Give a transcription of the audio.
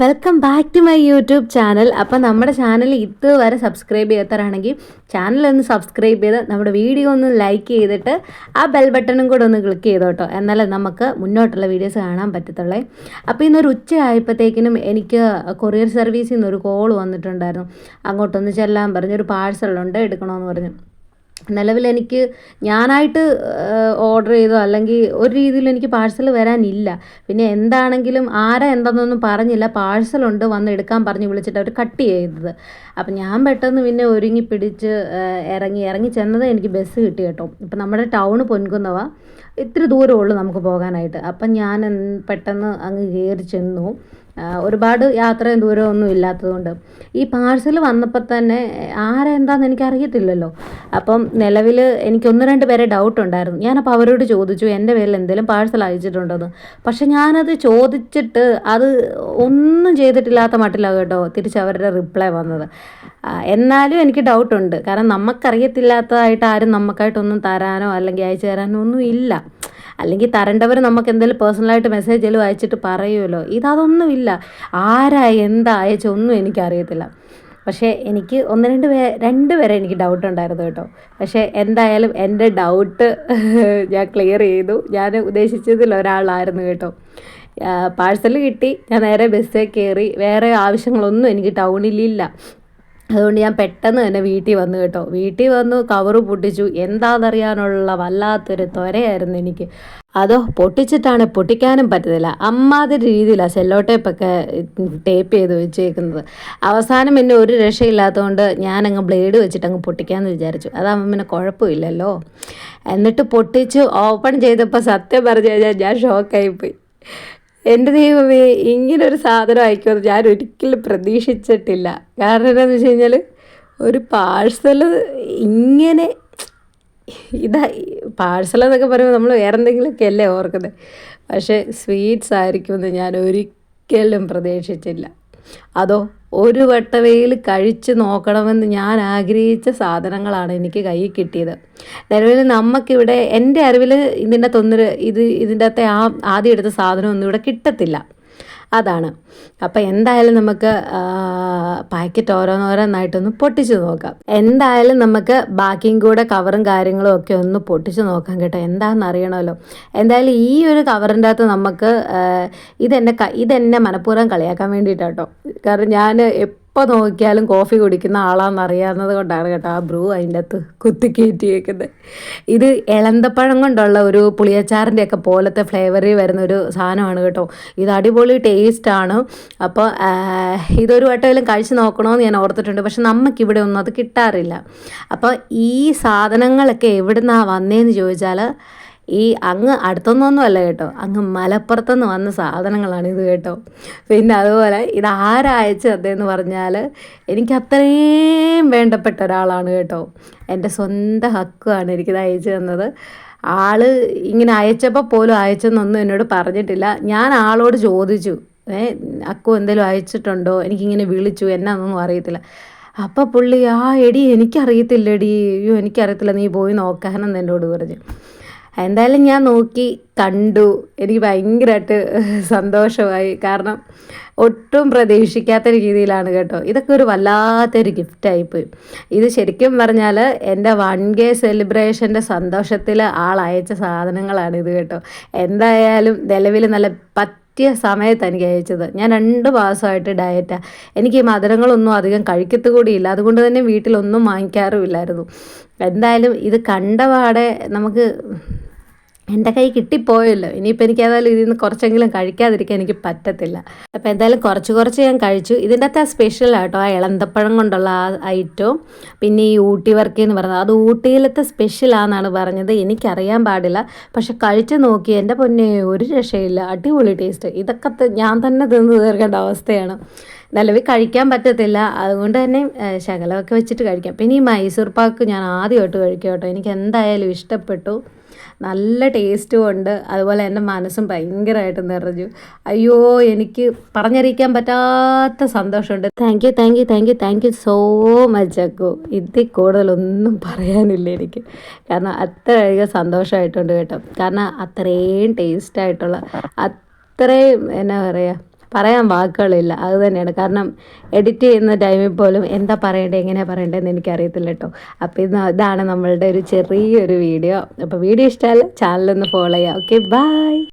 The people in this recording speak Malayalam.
Welcome back to my YouTube channel അപ്പം നമ്മുടെ ചാനൽ ഇതുവരെ സബ്സ്ക്രൈബ് ചെയ്യാത്തവരാണെങ്കിൽ ചാനൽ ഒന്ന് സബ്സ്ക്രൈബ് ചെയ്ത് നമ്മുടെ വീഡിയോ ഒന്ന് ലൈക്ക് ചെയ്തിട്ട് ആ ബെൽ ബട്ടണും കൂടെ ഒന്ന് ക്ലിക്ക് ചെയ്തോ കേട്ടോ എന്നാലേ നമുക്ക് മുന്നോട്ടുള്ള വീഡിയോസ് കാണാൻ പറ്റത്തുള്ളേ. അപ്പോൾ ഇന്നൊരു ഉച്ച ആയപ്പോഴത്തേക്കിനും എനിക്ക് കൊറിയർ സർവീസിൽ നിന്ന് ഒരു കോൾ വന്നിട്ടുണ്ടായിരുന്നു. അങ്ങോട്ടൊന്ന് ചെല്ലാൻ പറഞ്ഞൊരു പാഴ്സലുണ്ട് എടുക്കണമെന്ന് പറഞ്ഞു. നിലവിൽ എനിക്ക് ഞാനായിട്ട് ഓർഡർ ചെയ്തോ അല്ലെങ്കിൽ ഒരു രീതിയിൽ എനിക്ക് പാഴ്സൽ വരാനില്ല. പിന്നെ എന്താണെങ്കിലും ആരാ എന്താണെന്നൊന്നും പറഞ്ഞില്ല. പാഴ്സലുണ്ട് വന്ന് എടുക്കാൻ പറഞ്ഞ് വിളിച്ചിട്ട് അവർ കട്ട് ചെയ്തത്. അപ്പം ഞാൻ പെട്ടെന്ന് പിന്നെ ഒരുങ്ങി പിടിച്ച് ഇറങ്ങി ഇറങ്ങി ചെന്നത് എനിക്ക് ബസ് കിട്ടി കേട്ടോ. ഇപ്പം നമ്മുടെ ടൗൺ പൊൻകുന്നവ ഇത്തിരി ദൂരമുള്ളൂ നമുക്ക് പോകാനായിട്ട്. അപ്പം ഞാൻ പെട്ടെന്ന് അങ്ങ് കയറി ചെന്നു. ഒരുപാട് യാത്രയും ദൂരമൊന്നും ഇല്ലാത്തതുകൊണ്ട്. ഈ പാഴ്സൽ വന്നപ്പോൾ തന്നെ ആരെന്താന്ന് എന്താണെന്ന് എനിക്ക് അറിയത്തില്ലല്ലോ അപ്പം നിലവിൽ എനിക്ക് ഒന്ന് രണ്ട് പേരെ ഡൗട്ട് ഉണ്ടായിരുന്നു. ഞാനപ്പോൾ അവരോട് ചോദിച്ചു എന്റെ പേരിൽ എന്തെങ്കിലും പാഴ്സൽ അയച്ചിട്ടുണ്ടോയെന്ന് പക്ഷെ ഞാനത് ചോദിച്ചിട്ട് അത് ഒന്നും ചെയ്തിട്ടില്ലാത്ത മട്ടിലാണ് കേട്ടോ തിരിച്ച് അവരുടെ റിപ്ലൈ വന്നത് എന്നാലും എനിക്ക് ഡൗട്ടുണ്ട് കാരണം നമുക്കറിയത്തില്ലാത്തതായിട്ട് ആരും നമുക്കായിട്ടൊന്നും തരാനോ അല്ലെങ്കിൽ അയച്ചു തരാനോ ഒന്നും ഇല്ല. അല്ലെങ്കിൽ തരേണ്ടവർ നമുക്ക് എന്തെങ്കിലും പേഴ്സണലായിട്ട് മെസ്സേജ് എല്ലാം അയച്ചിട്ട് പറയുമല്ലോ. ഇതതൊന്നുമില്ല ആരാ എന്താ അയച്ചൊന്നും എനിക്കറിയത്തില്ല. പക്ഷേ എനിക്ക് ഒന്ന് രണ്ട് പേ രണ്ട് പേരെ എനിക്ക് ഡൗട്ട് ഉണ്ടായിരുന്നു കേട്ടോ. പക്ഷേ എന്തായാലും എന്റെ ഡൗട്ട് ഞാൻ ക്ലിയർ ചെയ്തു. ഞാൻ ഉദ്ദേശിച്ചതിൽ ഒരാളായിരുന്നു കേട്ടോ. പാഴ്സൽ കിട്ടി. ഞാൻ നേരെ ബസ്സിൽ കയറി. വേറെ ആവശ്യങ്ങളൊന്നും എനിക്ക് ടൗണിലില്ല അതുകൊണ്ട് ഞാൻ പെട്ടെന്ന് തന്നെ വീട്ടിൽ വന്നു കേട്ടോ. വീട്ടിൽ വന്നു കവറ് പൊട്ടിച്ചു. എന്താണെന്നറിയാനുള്ള വല്ലാത്തൊരു ത്വരയായിരുന്നു എനിക്ക്. അതോ പൊട്ടിച്ചിട്ടാണ് പൊട്ടിക്കാനും പറ്റത്തില്ല. അമ്മാതിരി രീതിയിലാണ് സെല്ലോ ടേപ്പൊക്കെ ടേപ്പ് ചെയ്ത് വെച്ചേക്കുന്നത്. അവസാനം പിന്നെ ഒരു രക്ഷയില്ലാത്തതുകൊണ്ട് ഞാനങ്ങ് ബ്ലേഡ് വെച്ചിട്ട് അങ്ങ് പൊട്ടിക്കാമെന്ന് വിചാരിച്ചു. അതാകുമ്പോൾ പിന്നെ കുഴപ്പമില്ലല്ലോ. എന്നിട്ട് പൊട്ടിച്ച് ഓപ്പൺ ചെയ്തപ്പോൾ സത്യം പറഞ്ഞു കഴിഞ്ഞാൽ ഞാൻ ഷോക്കായിപ്പോയി എന്റെ ദൈവമേ ഇങ്ങനൊരു സാധനം അയക്കുമെന്ന് ഞാൻ ഒരിക്കലും പ്രതീക്ഷിച്ചിട്ടില്ല. കാരണം എന്താണെന്ന് വെച്ച് കഴിഞ്ഞാൽ ഒരു പാഴ്സൽ ഇങ്ങനെ ഇതാ പാഴ്സൽ എന്നൊക്കെ പറയുമ്പോൾ നമ്മൾ വേറെ എന്തെങ്കിലുമൊക്കെ അല്ലേ ഓർക്കുന്നത് പക്ഷേ സ്വീറ്റ്സ് ആയിരിക്കുമെന്ന് ഞാൻ ഒരിക്കലും പ്രതീക്ഷിച്ചില്ല. അതോ? ഒരു വട്ടവയിൽ കഴിച്ച് നോക്കണമെന്ന് ഞാൻ ആഗ്രഹിച്ച സാധനങ്ങളാണ് എനിക്ക് കയ്യിൽ കിട്ടിയത്. നിലവിൽ നമുക്കിവിടെ എന്റെ അറിവിൽ ഇതിന്റെ തൊന്നൊരു ഇത് ഇതിന്റെ അകത്തെ ആ ആദ്യം എടുത്ത സാധനമൊന്നും ഇവിടെ കിട്ടത്തില്ല. അതാണ്. അപ്പം എന്തായാലും നമുക്ക് പാക്കറ്റ് ഓരോന്നോരോന്നായിട്ടൊന്ന് പൊട്ടിച്ച് നോക്കാം. എന്തായാലും നമുക്ക് ബാക്കിയും കൂടെ കവറും കാര്യങ്ങളും ഒക്കെ ഒന്ന് പൊട്ടിച്ച് നോക്കാം കേട്ടോ. എന്താണെന്ന് അറിയണമല്ലോ എന്തായാലും ഈ ഒരു കവറിന്റെ അകത്ത് നമുക്ക് ഇതെന്നെ ഇതെന്നെ മനഃപൂർവം കളിയാക്കാൻ വേണ്ടിയിട്ടാട്ടോ. കാരണം ഞാൻ എപ്പോൾ നോക്കിയാലും കോഫി കുടിക്കുന്ന ആളാണെന്ന് അറിയാവുന്നത് കൊണ്ടാണ് കേട്ടോ ആ ബ്രൂ അതിന്റെ അകത്ത് കുത്തി കയറ്റിയേക്കുന്നത് ഇത് ഇളന്തപ്പഴം കൊണ്ടുള്ള ഒരു പുളിയച്ചാറിന്റെ ഒക്കെ പോലത്തെ ഫ്ലേവറിൽ വരുന്ന ഒരു സാധനമാണ് കേട്ടോ. ഇത് അടിപൊളി ടേസ്റ്റാണ്. അപ്പോൾ ഇതൊരു വട്ടമെങ്കിലും കഴിച്ച് നോക്കണമെന്ന് ഞാൻ ഓർത്തിട്ടുണ്ട്. പക്ഷെ നമുക്കിവിടെ ഒന്നും അത് കിട്ടാറില്ല. അപ്പോൾ ഈ സാധനങ്ങളൊക്കെ എവിടുന്നാണ് വന്നതെന്ന് ചോദിച്ചാൽ ഈ അങ്ങ് അടുത്തൊന്നൊന്നുമല്ല കേട്ടോ. അങ്ങ് മലപ്പുറത്തുനിന്ന് വന്ന സാധനങ്ങളാണ് ഇത് കേട്ടോ. പിന്നെ അതുപോലെ ഇത് ആരയച്ചു തന്നതെന്ന് പറഞ്ഞാൽ എനിക്ക് അത്രയും വേണ്ടപ്പെട്ട ഒരാളാണ് കേട്ടോ. എന്റെ സ്വന്തം ഹക്കുമാണ് എനിക്കിത് അയച്ചു തന്നത്. ആൾ ഇങ്ങനെ അയച്ചപ്പോൾ പോലും അയച്ചെന്നൊന്നും എന്നോട് പറഞ്ഞിട്ടില്ല. ഞാൻ ആളോട് ചോദിച്ചു ഏ അക്കു എന്തെങ്കിലും അയച്ചിട്ടുണ്ടോ? എനിക്കിങ്ങനെ വിളിച്ചു എന്നാന്നൊന്നും അറിയത്തില്ല. അപ്പോൾ പുള്ളി ആ എടി എനിക്കറിയത്തില്ല എടി അയ്യോ എനിക്കറിയത്തില്ല. നീ പോയി നോക്കാനെന്ന് എന്നോട് പറഞ്ഞു. എന്തായാലും ഞാൻ നോക്കി കണ്ടു. എനിക്ക് ഭയങ്കരമായിട്ട് സന്തോഷമായി. കാരണം ഒട്ടും പ്രതീക്ഷിക്കാത്ത രീതിയിലാണ് കേട്ടോ. ഇതൊക്കെ ഒരു വല്ലാത്തൊരു ഗിഫ്റ്റായിപ്പോയി ഇത് ശരിക്കും പറഞ്ഞാൽ എന്റെ വൺ കെ സെലിബ്രേഷന്റെ സന്തോഷത്തിൽ ആൾ അയച്ച സാധനങ്ങളാണ് ഇത് കേട്ടോ. എന്തായാലും നിലവിൽ നല്ല പറ്റിയ സമയത്ത് എനിക്ക് അയച്ചത്. ഞാൻ രണ്ട് മാസമായിട്ട് ഡയറ്റാണ് എനിക്ക് ഈ മധുരങ്ങളൊന്നും അധികം കഴിക്കത്തു കൂടിയില്ല അതുകൊണ്ട് തന്നെ വീട്ടിലൊന്നും വാങ്ങിക്കാറുമില്ലായിരുന്നു. എന്തായാലും ഇത് കണ്ടപാടെ നമുക്ക് എന്റെ കൈ കിട്ടിപ്പോയല്ലോ. ഇനിയിപ്പോൾ എനിക്ക് ഏതായാലും ഇതിൽ നിന്ന് കുറച്ചെങ്കിലും കഴിക്കാതിരിക്കാൻ എനിക്ക് പറ്റത്തില്ല. അപ്പോൾ എന്തായാലും കുറച്ച് കുറച്ച് ഞാൻ കഴിച്ചു. ഇതിന്റെ അകത്ത് സ്പെഷ്യൽ ആട്ടോ ആ ഇളന്തപ്പഴം കൊണ്ടുള്ള ആ ഐറ്റവും പിന്നെ ഈ ഊട്ടി വർക്ക് എന്ന് പറഞ്ഞത്. അത് ഊട്ടിയിലത്തെ സ്പെഷ്യലാണെന്നാണ് പറഞ്ഞത്. എനിക്കറിയാൻ പാടില്ല. പക്ഷെ കഴിച്ച് നോക്കി എന്റെ പൊന്നെ ഒരു രക്ഷയില്ല. അടിപൊളി ടേസ്റ്റ് ഇതൊക്കെ ഞാൻ തന്നെ തിന്ന് തീർക്കേണ്ട അവസ്ഥയാണ്. നിലവിൽ കഴിക്കാൻ പറ്റത്തില്ല. അതുകൊണ്ട് തന്നെ ശകലമൊക്കെ വെച്ചിട്ട് കഴിക്കാം. പിന്നെ ഈ മൈസൂർ പാക്ക് ഞാൻ ആദ്യമായിട്ട് കഴിക്കാം കേട്ടോ. എനിക്ക് എന്തായാലും ഇഷ്ടപ്പെട്ടു. നല്ല ടേസ്റ്റും ഉണ്ട്. അതുപോലെ എന്റെ മനസ്സും ഭയങ്കരമായിട്ട് നിറഞ്ഞു. അയ്യോ എനിക്ക് പറഞ്ഞറിയിക്കാൻ പറ്റാത്ത സന്തോഷമുണ്ട്. Thank you thank you thank you thank you so much Akku. ഇതിൽ കൂടുതലൊന്നും പറയാനില്ല എനിക്ക്. കാരണം അത്രയധികം സന്തോഷമായിട്ടുണ്ട് കേട്ടോ. കാരണം അത്രയും ടേസ്റ്റായിട്ടുള്ള അത്രയും എന്നാ പറയുക പറയാൻ വാക്കുകളില്ല. അത് തന്നെയാണ്. കാരണം എഡിറ്റ് ചെയ്യുന്ന ടൈമിൽ പോലും എന്താ പറയേണ്ടത് എങ്ങനെയാണ് പറയേണ്ടതെന്ന് എനിക്കറിയത്തില്ല കേട്ടോ അപ്പോൾ ഇത് ഇതാണ് നമ്മളുടെ ഒരു ചെറിയൊരു വീഡിയോ അപ്പോൾ വീഡിയോ ഇഷ്ടമല്ല ചാനലൊന്ന് ഫോളോ ചെയ്യാം ഓക്കെ ബൈ